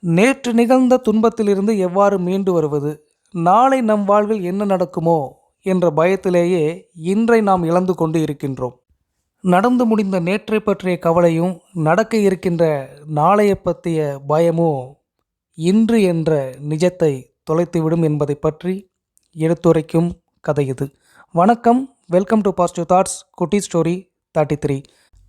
நேற்று நிகழ்ந்த துன்பத்திலிருந்து எவ்வாறு மீண்டு வருவது? நாளை நம் வாழ்வில் என்ன நடக்குமோ? என்ற பயத்திலேயே இன்றை நாம் இழந்து கொண்டு இருக்கின்றோம். நடந்து முடிந்த நேற்றை பற்றிய கவலையும் நடக்க இருக்கின்ற நாளைய பற்றிய பயமும் இன்று என்ற நிஜத்தை தொலைத்துவிடும் என்பதை பற்றி எடுத்துரைக்கும் கதை இது. வணக்கம். Welcome to positive thoughts. குட்டி ஸ்டோரி தேர்ட்டி த்ரீ.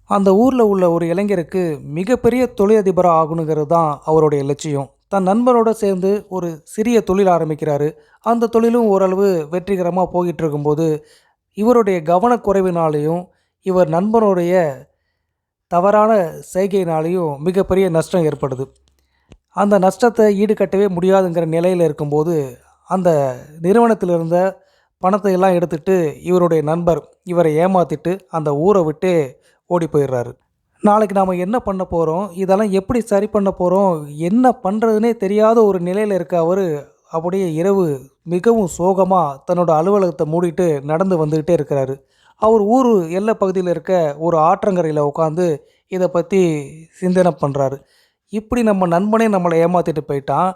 அந்த ஊரில் உள்ள ஒரு இளைஞருக்கு மிகப்பெரிய தொழிலதிபராக ஆகணுங்கிறது தான் அவருடைய லட்சியம். தன் நண்பரோடு சேர்ந்து ஒரு சிறிய தொழில் ஆரம்பிக்கிறாரு. அந்த தொழிலும் ஓரளவு வெற்றிகரமாக போயிட்டு இருக்கும்போது இவருடைய கவனக்குறைவினாலேயும் இவர் நண்பனுடைய தவறான செய்கையினாலேயும் மிகப்பெரிய நஷ்டம் ஏற்படுது. அந்த நஷ்டத்தை ஈடுகட்டவே முடியாதுங்கிற நிலையில் இருக்கும்போது அந்த நிறுவனத்தில் இருந்த பணத்தை எல்லாம் எடுத்துட்டு இவருடைய நண்பர் இவரை ஏமாத்திட்டு அந்த ஊரை விட்டு ஓடி போயிடுறாரு. நாளைக்கு நாம் என்ன பண்ண போகிறோம் இதெல்லாம் எப்படி சரி பண்ண போகிறோம் என்ன பண்ணுறதுனே தெரியாத ஒரு நிலையில் இருக்க அவர் அப்படியே இரவு மிகவும் சோகமாக தன்னோட அலுவலகத்தை மூடிட்டு நடந்து வந்துக்கிட்டே இருக்கிறாரு. அவர் ஊர் எல்லை பகுதியில் இருக்க ஒரு ஆற்றங்கரையில் உட்காந்து இதை பற்றி சிந்தனை பண்ணுறாரு இப்படி நம்ம நண்பனே நம்மளை ஏமாற்றிட்டு போயிட்டான்.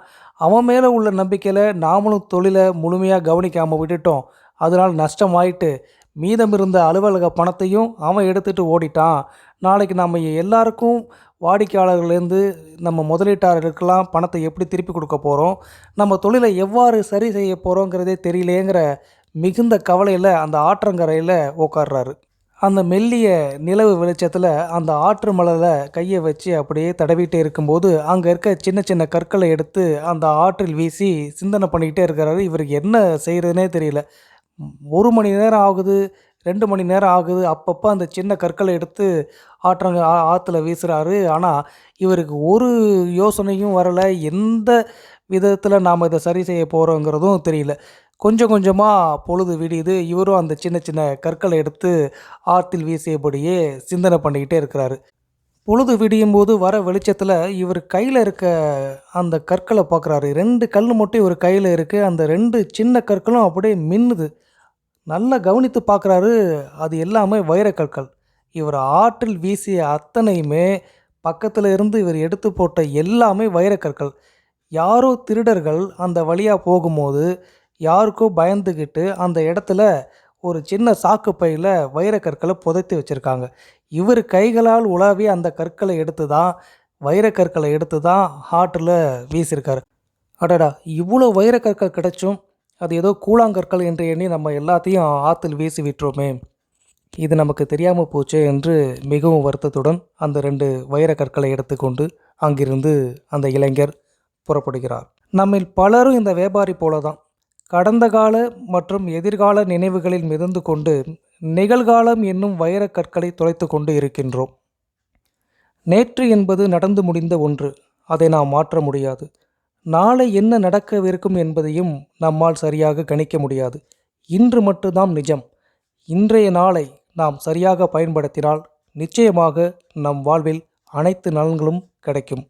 அவன் மேலே உள்ள நம்பிக்கையில் நாமளும் தொழிலை முழுமையாக கவனிக்காமல் விட்டுட்டோம். அதனால் நஷ்டமாயிட்டு மீதம் இருந்த அலுவலக பணத்தையும் அவன் எடுத்துகிட்டு ஓடிட்டான். நாளைக்கு நம்ம எல்லாருக்கும் வாடிக்கையாளர்கள்லேருந்து நம்ம முதலீட்டாளர்களுக்கெல்லாம் பணத்தை எப்படி திருப்பி கொடுக்க போகிறோம் நம்ம தொழிலை எவ்வாறு சரி செய்ய போகிறோங்கிறதே தெரியலேங்கிற மிகுந்த கவலையில் அந்த ஆற்றங்கரையில் உட்கார்றாரு அந்த மெல்லிய நிலவு வெளிச்சத்தில் அந்த ஆற்று மலையில் கையை வச்சு அப்படியே தடவிட்டே இருக்கும்போது அங்கே இருக்க சின்ன சின்ன கற்களை எடுத்து அந்த ஆற்றில் வீசி சிந்தனை பண்ணிக்கிட்டே இருக்கிறாரு. இவருக்கு என்ன செய்கிறதுனே தெரியல. ஒரு மணி நேரம் ஆகுது ரெண்டு மணி நேரம் ஆகுது. அப்பப்போ அந்த சின்ன கற்களை எடுத்து ஆற்றங்க ஆ- ஆற்றுல வீசுகிறாரு ஆனால் இவருக்கு ஒரு யோசனையும் வரலை. எந்த விதத்தில் நாம் இதை சரி செய்ய போகிறோங்கிறதும் தெரியல. கொஞ்சம் கொஞ்சமாக பொழுது விடியுது. இவரும் அந்த சின்ன சின்ன கற்களை எடுத்து ஆற்றில் வீசியபடியே சிந்தனை பண்ணிக்கிட்டே இருக்கிறாரு. பொழுது விடியும் போது வர வெளிச்சத்தில் இவர் கையில் இருக்க அந்த கற்களை பார்க்குறாரு ரெண்டு கல் மட்டும் இவர் கையில் இருக்குது அந்த ரெண்டு சின்ன கற்களும் அப்படியே மின்னுது. நல்லா கவனித்து பார்க்குறாரு அது எல்லாமே வைரக்கற்கள் இவர் ஆற்றில் வீசிய அத்தனையுமே பக்கத்தில் இருந்து இவர் எடுத்து போட்ட எல்லாமே வைரக்கற்கள் யாரோ திருடர்கள் அந்த வழியாக போகும்போது யாருக்கோ பயந்துக்கிட்டு அந்த இடத்துல ஒரு சின்ன சாக்கு பையில் வைரக்கற்களை புதைத்து வச்சுருக்காங்க. இவர் கைகளால் உலாவி அந்த கற்களை எடுத்து தான் வைரக்கற்களை எடுத்து தான் ஹார்ட்டில் வீசியிருக்காரு அடடா இவ்வளோ வைரக்கற்கள் கிடைச்சும் அது ஏதோ கூழாங்கற்கள் என்று எண்ணி நம்ம எல்லாத்தையும் ஆற்றில் வீசி விட்டுறோமே இது நமக்கு தெரியாமல் போச்சே என்று மிகவும் வருத்தத்துடன் அந்த ரெண்டு வைரக்கற்களை எடுத்துக்கொண்டு அங்கிருந்து அந்த இளைஞர் புறப்படுகிறார். நம்மில் பலரும் இந்த வியாபாரி போல தான் கடந்த கால மற்றும் எதிர்கால நினைவுகளில் மிதந்து கொண்டு நிகழ்காலம் என்னும் வைரக்கற்களை தொலைத்து கொண்டு இருக்கின்றோம். நேற்று என்பது நடந்து முடிந்த ஒன்று. அதை நாம் மாற்ற முடியாது. நாளை என்ன நடக்கவிருக்கும் என்பதையும் நம்மால் சரியாக கணிக்க முடியாது. இன்று மட்டும்தான் நிஜம். இன்றைய நாளை நாம் சரியாக பயன்படுத்தினால் நிச்சயமாக நம் வாழ்வில் அனைத்து நலன்களும் கிடைக்கும்.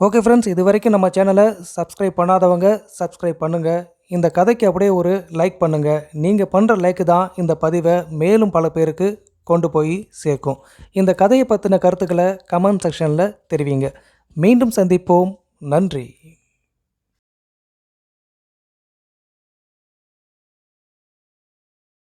ஓகே ஃப்ரெண்ட்ஸ் இது வரைக்கும் நம்ம சேனலை சப்ஸ்கிரைப் பண்ணாதவங்க சப்ஸ்கிரைப் பண்ணுங்கள் இந்த கதைக்கு அப்படியே ஒரு லைக் பண்ணுங்கள் நீங்கள் பண்ணுற லைக்கு தான் இந்த பதிவை மேலும் பல பேருக்கு கொண்டு போய் சேர்க்கும். இந்த கதையை பற்றின கருத்துக்களை கமெண்ட் செக்ஷனில் தெரிவிங்க. மீண்டும் சந்திப்போம். நன்றி.